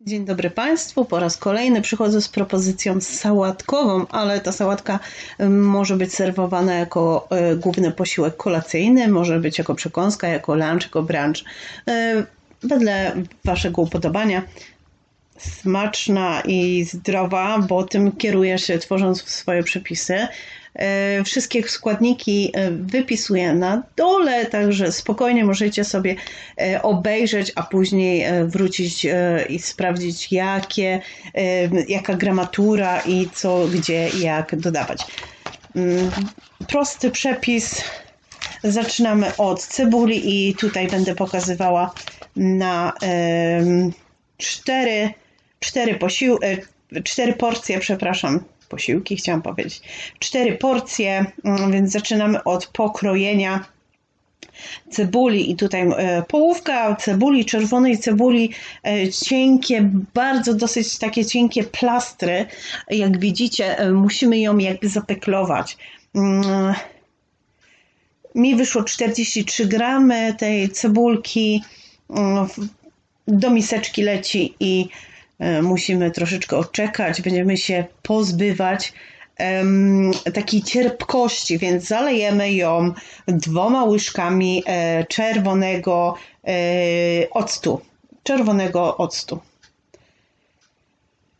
Dzień dobry Państwu. Po raz kolejny przychodzę z propozycją sałatkową, ale ta sałatka może być serwowana jako e, główny posiłek kolacyjny, może być jako przekąska, jako lunch, jako brunch. E, wedle Waszego upodobania. Smaczna i zdrowa, bo tym kieruję się tworząc swoje przepisy. E, wszystkie składniki e, wypisuję na dole, także spokojnie możecie sobie e, obejrzeć, a później wrócić i sprawdzić, jakie, jaka gramatura i co, gdzie, jak dodawać. Mm, prosty przepis. Zaczynamy od cebuli i tutaj będę pokazywała na cztery, cztery, posił, cztery porcje, przepraszam, posiłki, chciałam powiedzieć. Cztery porcje, mm, więc zaczynamy od pokrojenia cebuli i tutaj e, połówka cebuli, czerwonej cebuli, e, cienkie, bardzo dosyć takie cienkie plastry. Jak widzicie, e, musimy ją jakby zapeklować. Mm, mi wyszło 43 gramy tej cebulki. Mm, do miseczki leci i E, musimy troszeczkę odczekać, będziemy się pozbywać takiej cierpkości, więc zalejemy ją dwoma łyżkami e, czerwonego e, octu. Czerwonego octu.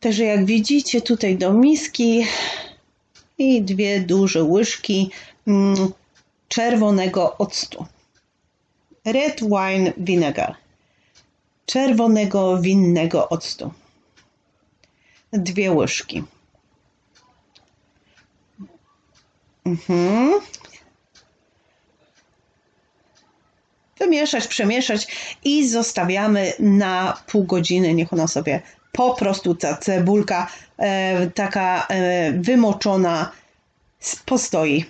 Także jak widzicie tutaj do miski i dwie duże łyżki mm, czerwonego octu. Red wine vinegar. Czerwonego winnego octu dwie łyżki. Mhm. Wymieszać, przemieszać i zostawiamy na pół godziny. Niech ona sobie po prostu ta cebulka e, taka e, wymoczona postoi.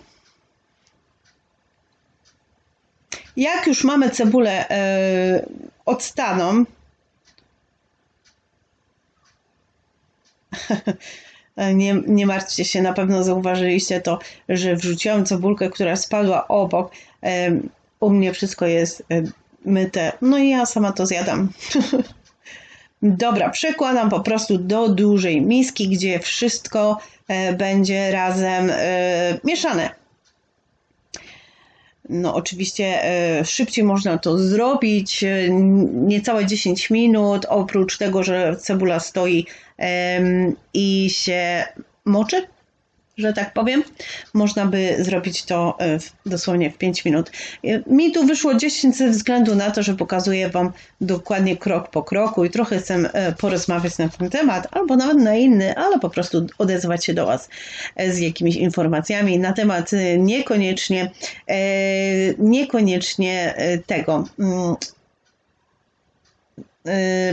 Jak już mamy cebulę e, odstaną, nie, nie martwcie się, na pewno zauważyliście to, że wrzuciłam cebulkę, która spadła obok. U mnie wszystko jest myte, no i ja sama to zjadam. Dobra, przekładam po prostu do dużej miski, gdzie wszystko e, będzie razem e, mieszane. No, oczywiście e, szybciej można to zrobić, niecałe 10 minut. Oprócz tego, że cebula stoi i się moczy, że tak powiem. Można by zrobić to e, dosłownie w 5 minut. E, mi tu wyszło 10 ze względu na to, że pokazuję Wam dokładnie krok po kroku i trochę chcę e, porozmawiać na ten temat, albo nawet na inny, ale po prostu odezwać się do Was z jakimiś informacjami na temat niekoniecznie, niekoniecznie tego mm,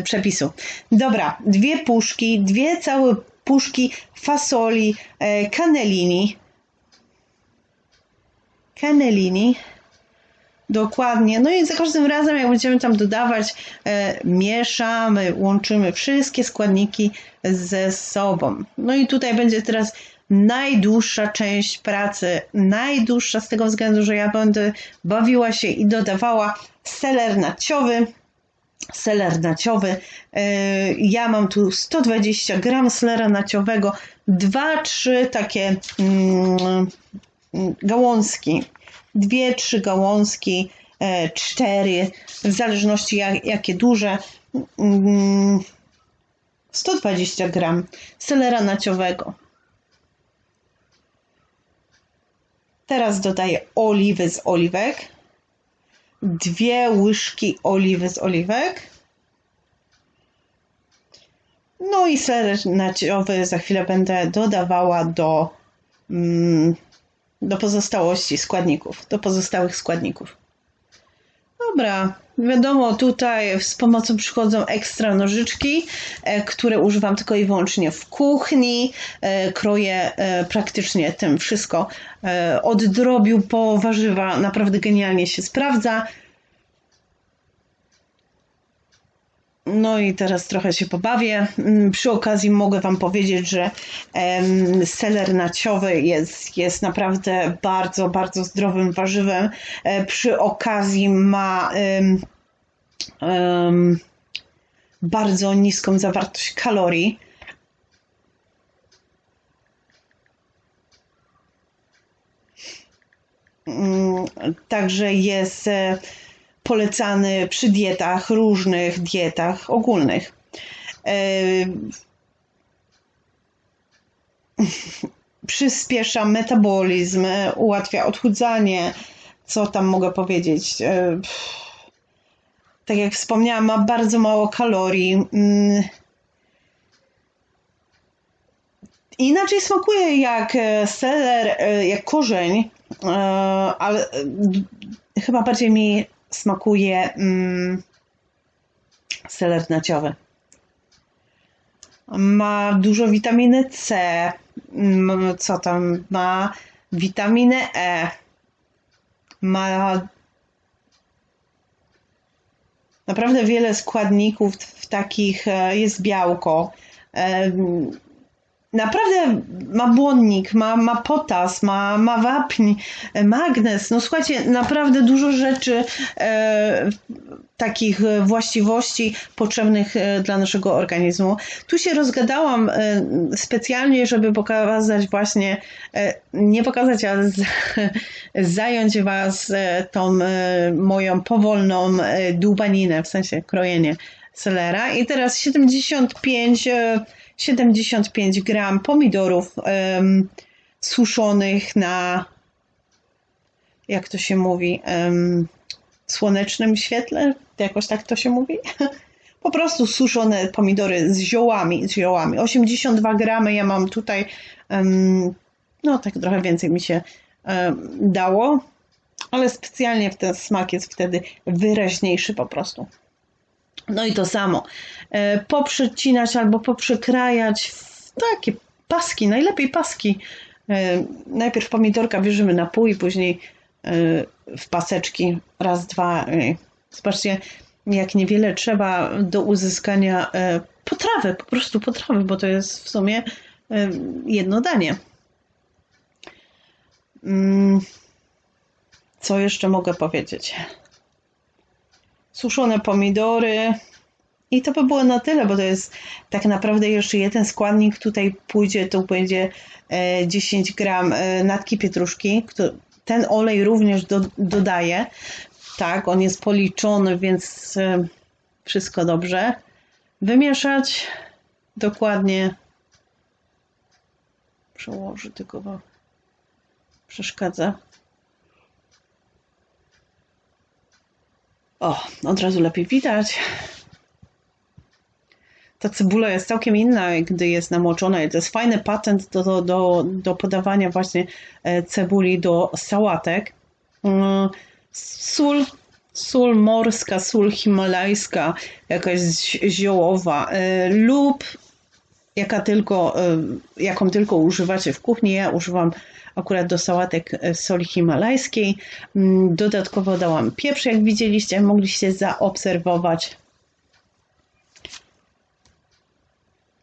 przepisu. Dobra, dwie puszki, dwie całe puszki fasoli yy, cannellini. Cannellini. Dokładnie. No i za każdym razem, jak będziemy tam dodawać, e, mieszamy, łączymy wszystkie składniki ze sobą. No i tutaj będzie teraz najdłuższa część pracy. Najdłuższa z tego względu, że ja będę bawiła się i dodawała seler naciowy seler naciowy. E, ja mam tu 120 gram selera naciowego, 2-3 takie mm, gałązki, 2-3 gałązki, 4, e, w zależności jak, jakie duże. 120 mm, gram selera naciowego. Teraz dodaję oliwy z oliwek dwie łyżki oliwy z oliwek. No i ser naciowy za chwilę będę dodawała do, mm, do pozostałości składników, do pozostałych składników. Dobra, wiadomo, tutaj z pomocą przychodzą ekstra nożyczki, e, które używam tylko i wyłącznie w kuchni. E, kroję e, praktycznie tym wszystko od drobiu po warzywa. Naprawdę genialnie się sprawdza. No i teraz trochę się pobawię. Mm, przy okazji mogę Wam powiedzieć, że seler naciowy jest, jest naprawdę bardzo, bardzo zdrowym warzywem. E, przy okazji ma bardzo niską zawartość kalorii. Mm, także jest e, polecany przy dietach, różnych dietach ogólnych. E, przyspiesza metabolizm, e, ułatwia odchudzanie. Co tam mogę powiedzieć? Tak jak wspomniałam, ma bardzo mało kalorii. Mm. Inaczej smakuje jak seler, jak korzeń, ale chyba bardziej mi smakuje mm, seler naciowy. Ma dużo witaminy C. Mm, co tam? Ma witaminę E. Ma naprawdę wiele składników w takich. E, jest białko naprawdę ma błonnik, ma, ma potas, ma, ma wapń, magnez. No słuchajcie, naprawdę dużo rzeczy, e, takich właściwości potrzebnych e, dla naszego organizmu. Tu się rozgadałam e, specjalnie, żeby pokazać właśnie, e, nie pokazać, ale z, zająć Was e, tą e, moją powolną dłubaninę, w sensie krojenie selera. I teraz 75 75 gram pomidorów um, suszonych na, jak to się mówi, um, słonecznym świetle, jakoś tak to się mówi. Po prostu suszone pomidory z ziołami, z ziołami. 82 gramy ja mam tutaj, um, no tak trochę więcej mi się dało, ale specjalnie ten smak jest wtedy wyraźniejszy po prostu. No i to samo. E, poprzecinać albo poprzekrajać w takie paski, najlepiej paski. E, najpierw pomidorka bierzemy na pół i później e, w paseczki raz, dwa. Zobaczcie, jak niewiele trzeba do uzyskania potrawy, po prostu potrawy, bo to jest w sumie jedno danie. Mm, co jeszcze mogę powiedzieć? Suszone pomidory. I to by było na tyle, bo to jest tak naprawdę jeszcze jeden składnik tutaj pójdzie, to będzie 10 e, gram e, natki pietruszki. Ten olej również do, dodaję. Tak, on jest policzony, więc e, wszystko dobrze. Wymieszać dokładnie. Przełożę tylko, bo przeszkadza. O, od razu lepiej widać. Ta cebula jest całkiem inna, gdy jest namoczona. To jest fajny patent do, do, do, do podawania właśnie e, cebuli do sałatek. Mm, sól, sól morska, sól himalajska, jakaś ziołowa e, lub jaka tylko, e, jaką tylko używacie w kuchni. Ja używam akurat do sałatek e, soli himalajskiej. Mm, dodatkowo dałam pieprz, jak widzieliście, mogliście zaobserwować.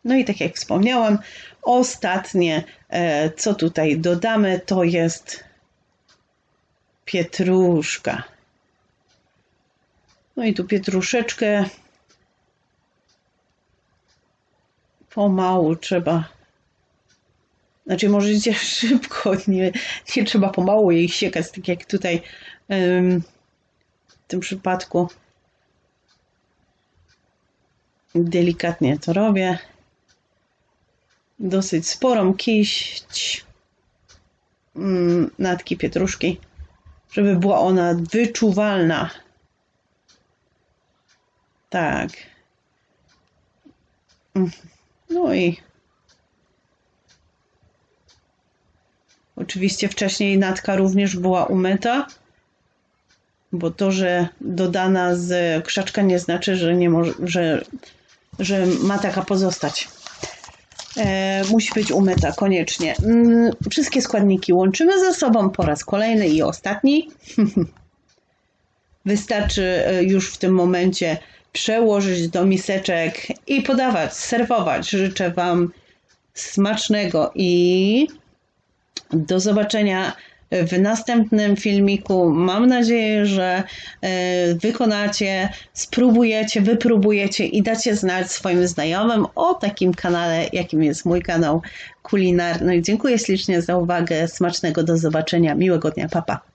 No i tak jak wspomniałam, ostatnie, e, co tutaj dodamy, to jest pietruszka. No i tu pietruszeczkę pomału trzeba znaczy możecie szybko, nie, nie trzeba pomału jej siekać, tak jak tutaj w tym przypadku. Delikatnie to robię. Dosyć sporą kiść mm, natki pietruszki, żeby była ona wyczuwalna. Tak. Mm. No i Oczywiście wcześniej natka również była umyta, bo to, że dodana z krzaczka nie znaczy, że, nie może, że, że ma taka pozostać. E, musi być umyta koniecznie. Mm, wszystkie składniki łączymy ze sobą po raz kolejny i ostatni. Wystarczy e, już w tym momencie przełożyć do miseczek i podawać, serwować. Życzę Wam smacznego i do zobaczenia w następnym filmiku. Mam nadzieję, że e, wykonacie, spróbujecie, wypróbujecie i dacie znać swoim znajomym o takim kanale, jakim jest mój kanał kulinarny. Dziękuję ślicznie za uwagę. Smacznego do zobaczenia. Miłego dnia. Papa. Pa.